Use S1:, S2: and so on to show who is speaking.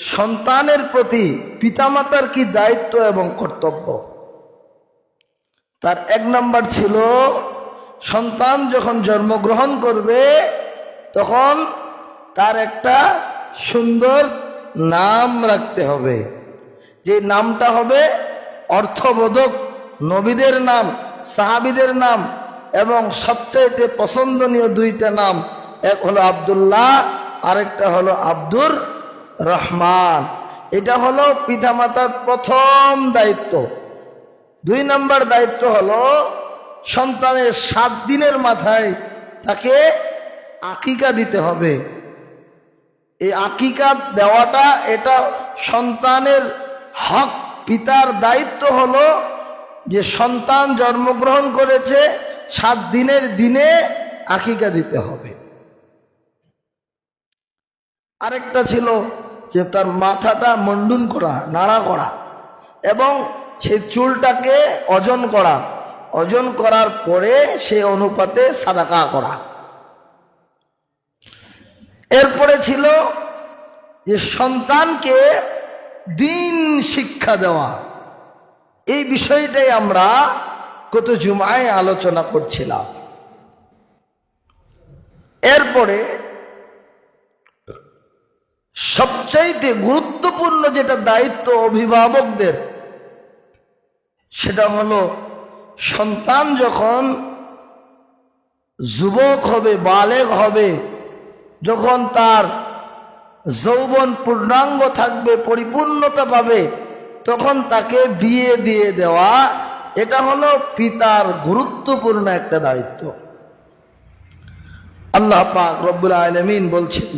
S1: সন্তানের প্রতি পিতামাতার কি দায়িত্ব এবং কর্তব্য? তার এক নাম্বার ছিল, সন্তান যখন জন্মগ্রহণ করবে, তখন তার একটা সুন্দর নাম রাখতে হবে। যে নামটা হবে অর্থবোধক নবীদের নাম, সাহাবিদের নাম এবং সবচাইতে পছন্দনীয় দুইটা নাম। এক হলো আবদুল্লাহ, আরেকটা হলো আব্দুর রহমান। এটা হলো পিতামাতার প্রথম দায়িত্ব। দুই নম্বর দায়িত্ব হলো সন্তানের সাত দিনের মাথায় তাকে আকিকা দিতে হবে। এই আকিকা দেওয়াটা, এটা সন্তানের হক, পিতার দায়িত্ব হলো যে সন্তান জন্মগ্রহণ করেছে, সাত দিনের দিনে আকিকা দিতে হবে। আরেকটা ছিল যে তার মাথাটা মন্ডুন করা, নাড়া করা, এবং সেই চুলটাকে ওজন করা। ওজন করার পরে সে অনুপাতে সাদাকা করা। এরপরে ছিল যে সন্তানকে দিন শিক্ষা দেওয়া। এই বিষয়টাই আমরা কত জুমায় আলোচনা করছিলাম। এরপরে সবচাইতে গুরুত্বপূর্ণ যেটা দায়িত্ব অভিভাবকদের, সেটা হলো সন্তান যখন যুবক হবে, বালেগ হবে, যখন তার যৌবন পূর্ণাঙ্গ থাকবে, পরিপূর্ণতা পাবে, তখন তাকে বিয়ে দিয়ে দেওয়া, এটা হলো পিতার গুরুত্বপূর্ণ একটা দায়িত্ব। আল্লাহ পাক রব্বুল আলমিন বলছেন